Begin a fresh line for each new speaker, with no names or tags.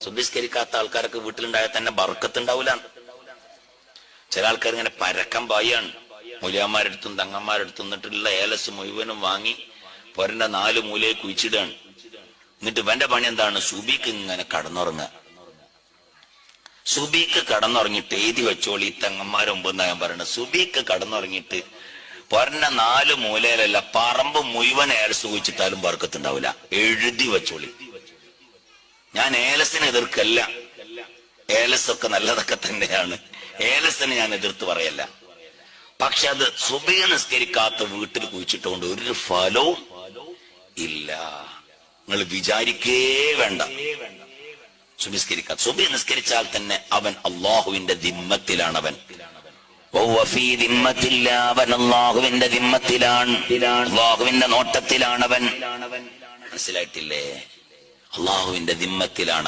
സുബിസ്കരിക്കാത്ത ആൾക്കാരൊക്കെ വീട്ടിലുണ്ടായാൽ തന്നെ ബർക്കത്തുണ്ടാവില്ല ചില ആൾക്കാർ ഇങ്ങനെ പരക്കം പായാണ് മുലിയാന്മാരെടുത്തും തങ്ങന്മാരെടുത്തും എന്നിട്ടുള്ള ഏലസ് മുഴുവനും വാങ്ങി പൊരന്റെ നാല് മൂലയെ കുഴിച്ചിടുകയാണ്. എന്നിട്ട് ഇവന്റെ പണി എന്താണ്? സുബിക്ക് ഇങ്ങനെ കടന്നുറങ്ങുക. സുബിക്ക് കടന്നുറങ്ങിയിട്ട് എഴുതി വെച്ചോളി തങ്ങന്മാരൊമ്പെന്നാ ഞാൻ പറയുന്നത് സുബിക്ക് കടന്നുറങ്ങിയിട്ട് പൊരന്റെ നാല് മൂലയിലല്ല പറമ്പ് മുഴുവൻ ഏലസ് കുഴിച്ചിട്ടാലും ബർക്കത്തുണ്ടാവില്ല എഴുതി വെച്ചോളി. ഞാൻ ഏലസിനെ എതിർക്കല്ല. ഏലസൊക്കെ നല്ലതൊക്കെ തന്നെയാണ്. ഏലസിനെ ഞാൻ എതിർത്ത് പറയല്ല. പക്ഷെ അത് സുബിയെ നിസ്കരിക്കാത്ത വീട്ടിൽ കുഴിച്ചിട്ടുകൊണ്ട് ഒരു ഫലവും ഇല്ല. നിങ്ങൾ വിചാരിക്കേ വേണ്ട. സുബിസ്കരിക്കാത്ത സുബി നിസ്കരിച്ചാൽ തന്നെ അവൻ അള്ളാഹുവിന്റെ ദിമ്മത്തിലാണ് അവൻ. അവൻ അള്ളാഹുവിന്റെ ദിമ്മത്തിലാണ്. അള്ളാഹുവിന്റെ നോട്ടത്തിലാണ് അവൻ മനസ്സിലായിട്ടില്ലേ? അള്ളാഹുവിന്റെ ദിമ്മത്തിലാണ്